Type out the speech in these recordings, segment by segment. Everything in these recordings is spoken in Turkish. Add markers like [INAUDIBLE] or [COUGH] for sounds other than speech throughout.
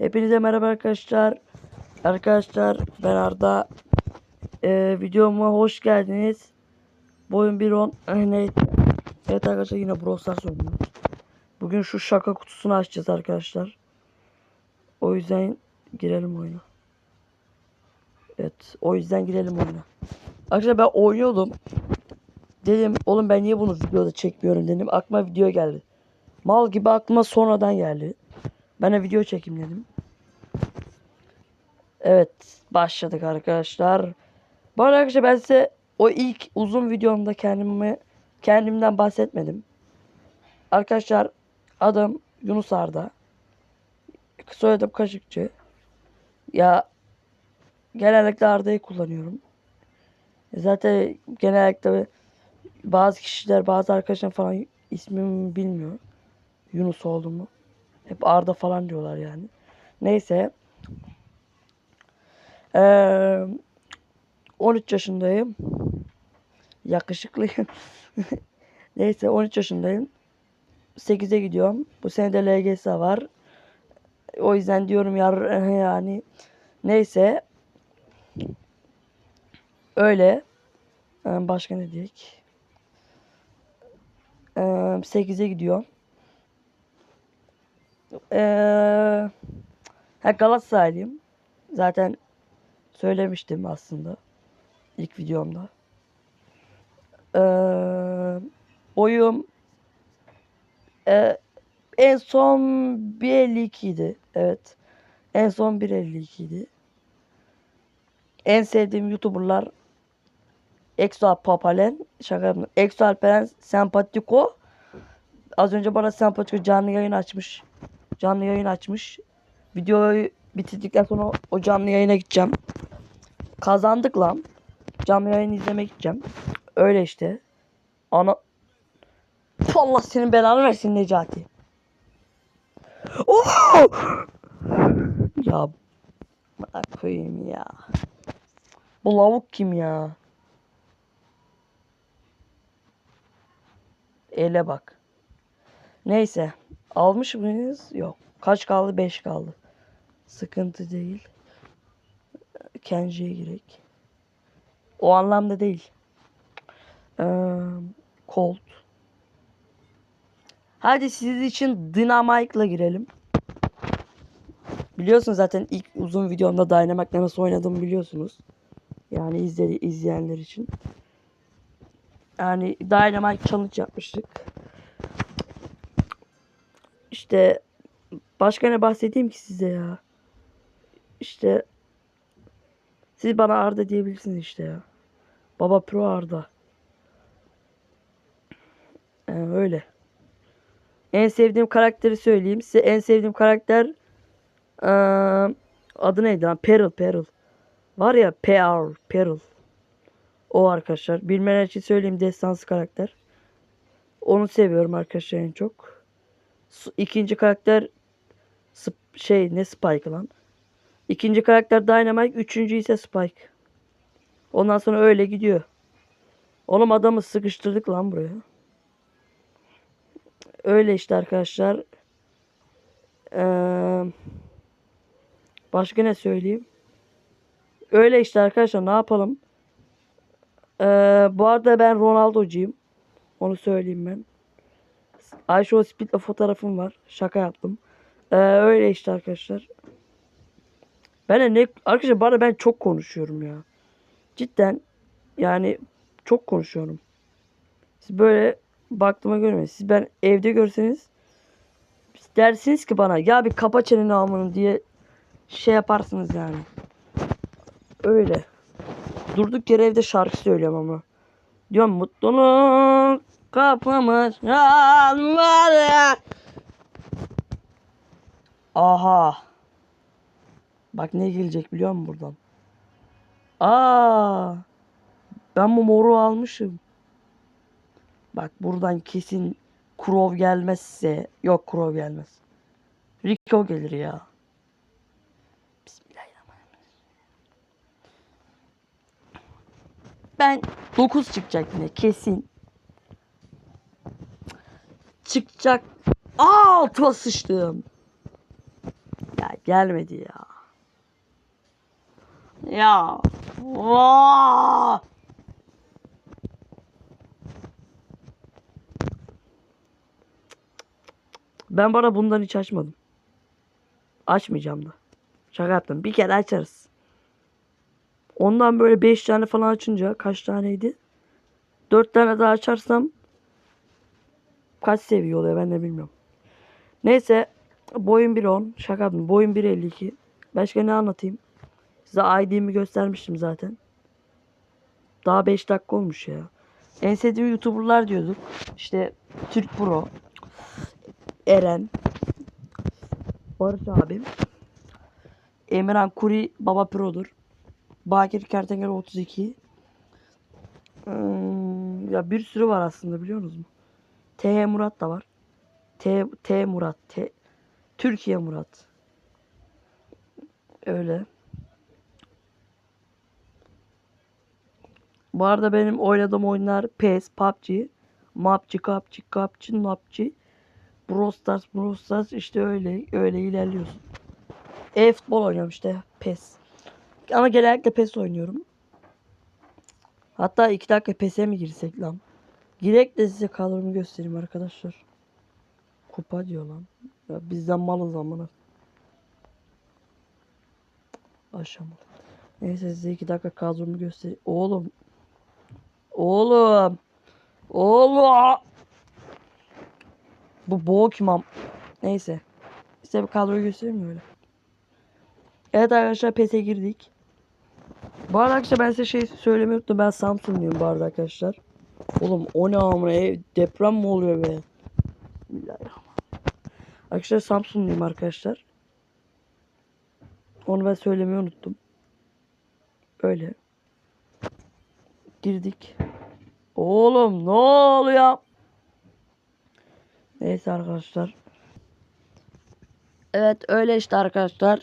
Hepinize merhaba arkadaşlar. Arkadaşlar ben Arda. Ee, videoma hoş geldiniz. Boyun 1.10 Eh, neydi? Evet arkadaşlar yine Brawl Stars. Bugün şu şaka kutusunu açacağız arkadaşlar. O yüzden girelim oyuna. Evet o yüzden girelim oyuna. Arkadaşlar ben oynuyordum. Dedim oğlum ben niye bunu videoda çekmiyorum dedim. Aklıma video geldi. Mal gibi aklıma sonradan geldi. Ben de video çekeyim dedim. Evet başladık arkadaşlar. Bu arada arkadaşlar ben size o ilk uzun videomda kendimi kendimden bahsetmedim. Arkadaşlar adım Yunus Arda. Soyadım Kaşıkçı. Ya genellikle Arda'yı kullanıyorum. Zaten genellikle bazı kişiler bazı arkadaşlar falan ismimi bilmiyor. Yunus olduğumu. Hep Arda falan diyorlar yani. Neyse. Ee, 13 yaşındayım. Yakışıklıyım. [LAUGHS] Neyse 13 yaşındayım. 8'e gidiyorum. Bu sene de LGS var. O yüzden diyorum yar [LAUGHS] yani. Neyse. Öyle. Ee, Başka ne diyek? Ee, 8'e gidiyorum. Ee, Galatasaraylıyım. Zaten söylemiştim aslında ilk videomda. Ee, boyum e, en son 1.52 idi. Evet. En son 1.52 idi. En sevdiğim YouTuber'lar Exo Papalen şaka yapmıyorum. Exo Alperen Sempatiko az önce bana Sempatiko canlı yayın açmış. Canlı yayın açmış. Videoyu bitirdikten sonra o canlı yayına gideceğim. Kazandık lan. Canlı yayın izlemeye gideceğim. Öyle işte. Ana Allah senin belanı versin Necati. Oh! Ya koyayım ya. Bu lavuk kim ya? Ele bak. Neyse. Almış mıyız? Yok. Kaç kaldı? 5 kaldı. Sıkıntı değil. Kenji'ye girek. O anlamda değil. Ee, Colt. Hadi siz için Dynamite'la girelim. Biliyorsunuz zaten ilk uzun videomda Dynamite'la nasıl oynadığımı biliyorsunuz. Yani izledi, izleyenler için. Yani Dynamite challenge yapmıştık. İşte başka ne bahsedeyim ki size ya. İşte siz bana Arda diyebilirsiniz işte ya. Baba Pro Arda. Ee, öyle. En sevdiğim karakteri söyleyeyim. Size en sevdiğim karakter eee, adı neydi lan? Peril, Peril. Var ya Peril, Peril. O arkadaşlar. Bilmeyenler için söyleyeyim destansı karakter. Onu seviyorum arkadaşlar en çok. İkinci karakter şey ne Spike lan? İkinci karakter Dynamite, üçüncü ise Spike. Ondan sonra öyle gidiyor. Oğlum adamı sıkıştırdık lan buraya. Öyle işte arkadaşlar. Ee, başka ne söyleyeyim? Öyle işte arkadaşlar ne yapalım? Ee, bu arada ben Ronaldo'cuyum. Onu söyleyeyim ben. Ayşe o Speed'le fotoğrafım var. Şaka yaptım. Ee, öyle işte arkadaşlar. Ben de ne arkadaşlar bana ben çok konuşuyorum ya. Cidden yani çok konuşuyorum. Siz böyle baktığıma görmeyin. Siz ben evde görseniz dersiniz ki bana ya bir kapa çeneni amını diye şey yaparsınız yani. Öyle. Durduk yere evde şarkı söylüyorum ama. Diyorum mutluluk kapımız çalmadı. Aha. Bak ne gelecek biliyor musun buradan? Aa. Ben bu moru almışım. Bak buradan kesin Krov gelmezse yok Krov gelmez. Rico gelir ya. Bismillahirrahmanirrahim. Ben 9 çıkacak yine kesin. Çıkacak. Aa altıma sıçtım. Ya gelmedi ya. Ya. Vaa! Ben bana bundan hiç açmadım. Açmayacağım da. Şaka yaptım. Bir kere açarız. Ondan böyle 5 tane falan açınca kaç taneydi? 4 tane daha açarsam kaç seviye oluyor ben de bilmiyorum. Neyse boyum 1.10 şaka yaptım. Boyum 1.52. Başka ne anlatayım? Size ID'mi göstermiştim zaten. Daha 5 dakika olmuş ya. En sevdiğim YouTuber'lar diyorduk. İşte Türk Pro, Eren, Barış abim, Emirhan Kuri Baba Pro'dur. Bakir Kertenkele 32. Hmm, ya bir sürü var aslında biliyor musunuz? T Murat da var. T T Murat, T Türkiye Murat. Öyle. Bu arada benim oynadığım oyunlar PES, PUBG, MAPC, CAPC, CAPC, NAPC, Brawl Stars, Brawl işte öyle öyle ilerliyorsun. E-futbol oynuyorum işte PES. Ama genellikle PES oynuyorum. Hatta iki dakika PES'e mi girsek lan? Girek de size kadromu göstereyim arkadaşlar. Kupa diyor lan. Ya bizden malız amına. Aşamalı. Neyse size iki dakika kadromu göstereyim. Oğlum. Oğlum. Oğlum. Bu boğuk imam. Neyse. Size bir kadroyu göstereyim mi öyle? Evet arkadaşlar PES'e girdik. Bu arada ben size şey söylemeyi unuttum. Ben Samsunluyum bu arada arkadaşlar. Oğlum o ne amına ev deprem mi oluyor be? Arkadaşlar Samsunluyum arkadaşlar. Onu ben söylemeyi unuttum. Öyle. Girdik. Oğlum ne oluyor? Neyse arkadaşlar. Evet öyle işte arkadaşlar.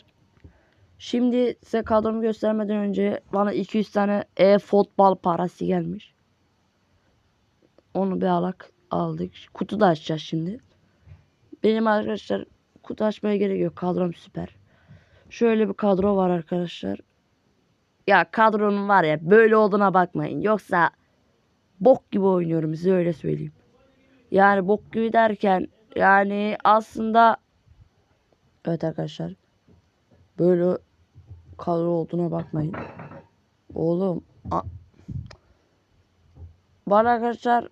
Şimdi size kadromu göstermeden önce bana 200 tane e-futbol parası gelmiş. Onu bir alak aldık. Kutu da açacağız şimdi. Benim arkadaşlar kutu açmaya gerek yok. Kadrom süper. Şöyle bir kadro var arkadaşlar. Ya kadronun var ya böyle olduğuna bakmayın. Yoksa bok gibi oynuyorum size öyle söyleyeyim. Yani bok gibi derken yani aslında evet arkadaşlar böyle kadro olduğuna bakmayın. Oğlum var arkadaşlar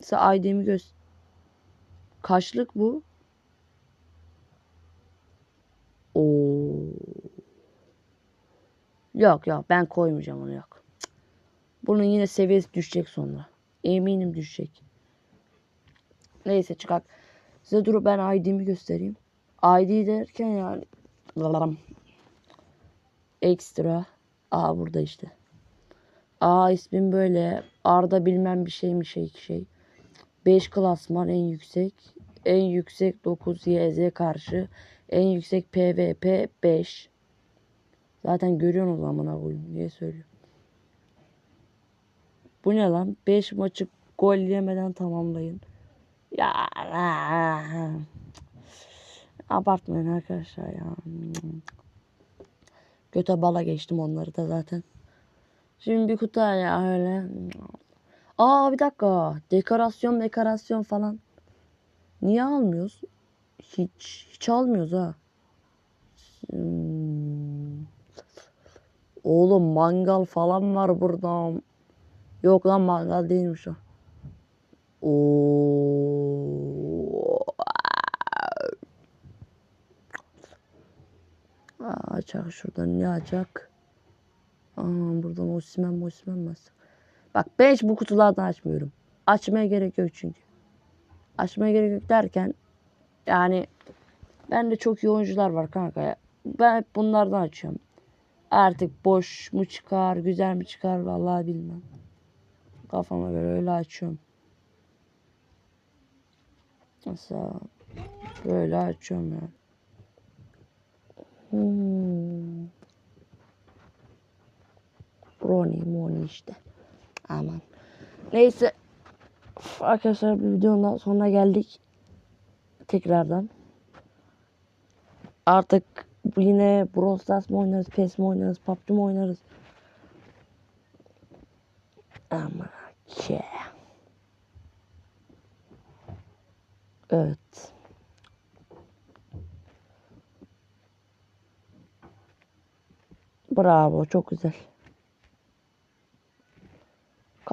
size ID'mi göz kaçlık bu? Oo. Yok yok ben koymayacağım onu yok. Bunun yine seviyesi düşecek sonra. Eminim düşecek. Neyse çıkak. Size dur ben ID'mi göstereyim. ID derken yani ekstra. Aa burada işte. Aa ismim böyle. Arda bilmem bir şey mi şey şey. 5 klasman en yüksek. En yüksek 9 YZ karşı. En yüksek PVP 5. Zaten görüyorsunuz amına koyayım. Niye söylüyorum? Bu ne lan? 5 maçı gol yemeden tamamlayın. Ya abartmayın arkadaşlar ya. Göte bala geçtim onları da zaten. Şimdi bir kutu ya öyle. Aa bir dakika. Dekorasyon dekorasyon falan. Niye almıyoruz? Hiç hiç almıyoruz ha. Hmm. Oğlum mangal falan var burada. Yok lan mangal değilmiş o. Oo. Aa, açak şuradan ne açak? Aa, buradan Osman Osman bas. Bak ben hiç bu kutulardan açmıyorum. Açmaya gerek yok çünkü. Açmaya gerek yok derken yani bende çok iyi oyuncular var kanka ya. Ben hep bunlardan açıyorum. Artık boş mu çıkar, güzel mi çıkar vallahi bilmem. Kafama göre öyle açıyorum. Mesela böyle açıyorum yani. Hmm. Ronnie Moni işte. Aman. Neyse. Arkadaşlar bir videonun daha sonuna geldik. Tekrardan. Artık yine Brawl Stars mı oynarız, PES mi oynarız, PUBG mi oynarız? Ama ke. Evet. Bravo, çok güzel.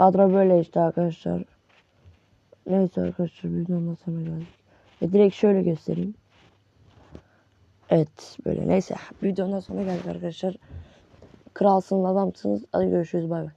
Kadro böyle işte arkadaşlar. Neyse arkadaşlar videonun sonuna geldik. Ve direkt şöyle göstereyim. Evet böyle neyse videonun sonuna geldik arkadaşlar. Kralsınız adamsınız. Hadi görüşürüz bay bay.